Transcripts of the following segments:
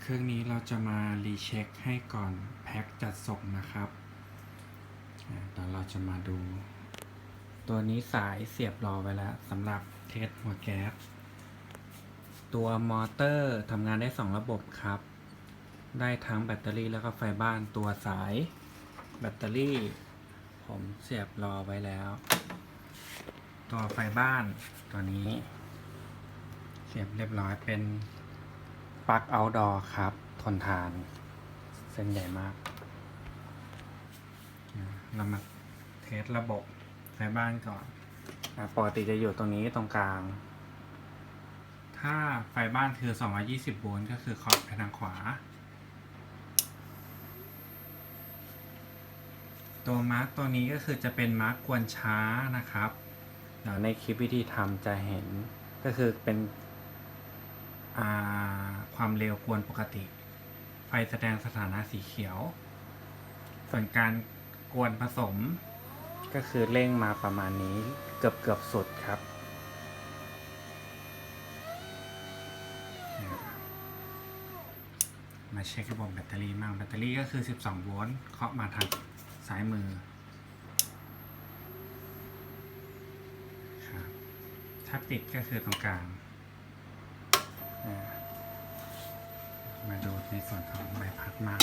เครื่องนี้เราจะมารีเช็คให้ก่อนแพ็คจัดส่งนะครับอ่าเดี๋ยวเราจะมาดู ตัวนี้สายเสียบรอไว้แล้วสำหรับเทสหัวแก๊สตัวมอเตอร์ทำงานได้ 2 ระบบครับ ได้ทั้งแบตเตอรี่แล้วก็ไฟบ้านตัวสายแบตเตอรี่ ผมเสียบรอไว้แล้ว ตัวไฟบ้านตัวนี้ เสียบเรียบร้อยเป็น ปลั๊กเอาดอครับ ทนทาน เส้นใหญ่มากอ่าเรามาเทสระบบไฟบ้านก่อนอ่าปกติจะอยู่ตรงนี้ตรงกลาง ถ้าไฟบ้านคือ 220 โวลต์ก็คือขอบไปทางขวา ตัวมาร์กตัวนี้ก็คือจะเป็นมาร์กกวนช้านะครับเดี๋ยวในคลิปวิธีทำจะเห็นก็คือเป็นอ่า ความเร็วกวนปกติ ไฟแสดงสถานะสีเขียว ส่วนการกวนผสม ก็คือเร่งมาประมาณนี้เกือบเกือบสุดครับ มาเช็คระบบแบตเตอรี่มั่งแบตเตอรี่ก็คือ 12 โวลต์เคาะมาทางซ้ายมือถ้าปิดก็คือตรงกลาง มาดูในส่วนของใบพัดมา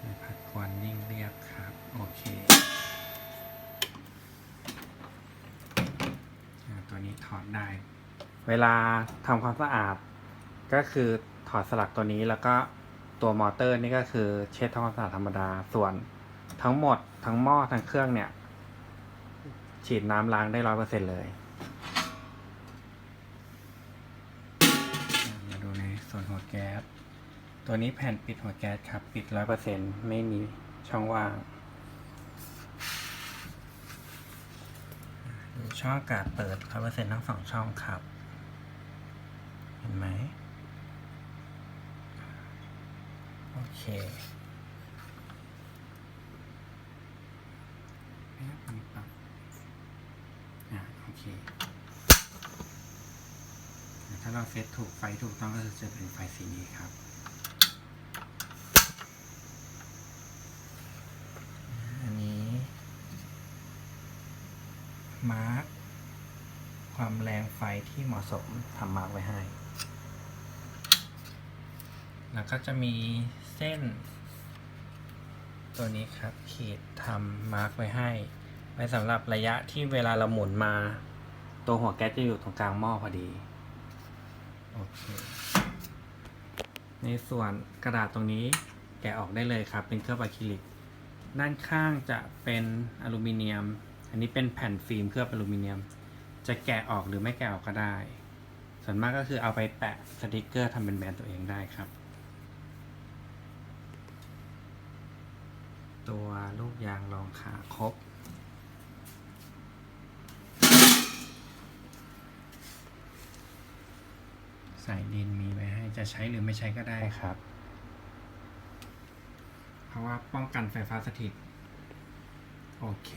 ใบพัดกวนนิ่งเรียบครับ โอเค ตัวนี้ถอดได้ เวลาทำความสะอาด ก็คือถอดสลักตัวนี้แล้วก็ตัวมอเตอร์นี่ก็คือเช็ดทำความสะอาดธรรมดา ส่วนทั้งหมดทั้งหม้อทั้งเครื่องเนี่ย ฉีดน้ำล้างได้ร้อยเปอร์เซ็นเลย ตัวนี้แผ่นปิดหัวแก๊สครับ ปิดร้อยเปอร์เซ็นไม่มีช่องว่างดูช่องอากาศเปิดร้อยเปอร์เซ็นทั้งสองช่องครับ เห็นไหมโอเคอะโอเค ถ้าเราเซตถูกไฟถูกต้องก็จะเป็นไฟสีนี้ครับ อันนี้ มาร์กความแรงไฟที่เหมาะสมทำมาร์กไว้ให้ แล้วก็จะมีเส้น ตัวนี้ครับขีดทำมาร์กไว้ให้ ไว้สำหรับระยะที่เวลาเราหมุนมา ตัวหัวแก๊สจะอยู่ตรงกลางหม้อพอดี โอเค ในส่วนกระดาษตรงนี้แกะออกได้เลยครับ เป็นเคลือบอะคริลิก ด้านข้างจะเป็นอลูมิเนียม อันนี้เป็นแผ่นฟิล์มเคลือบอลูมิเนียม จะแกะออกหรือไม่แกะออกก็ได้ ส่วนมากก็คือเอาไปแปะสติกเกอร์ทำเป็นแบรนด์ตัวเองได้ครับ ตัวลูกยางรองขาครบ ใส่ดินมีไว้ให้จะใช้หรือไม่ใช้ก็ได้ครับ เพราะว่าป้องกันไฟฟ้าสถิต โอเค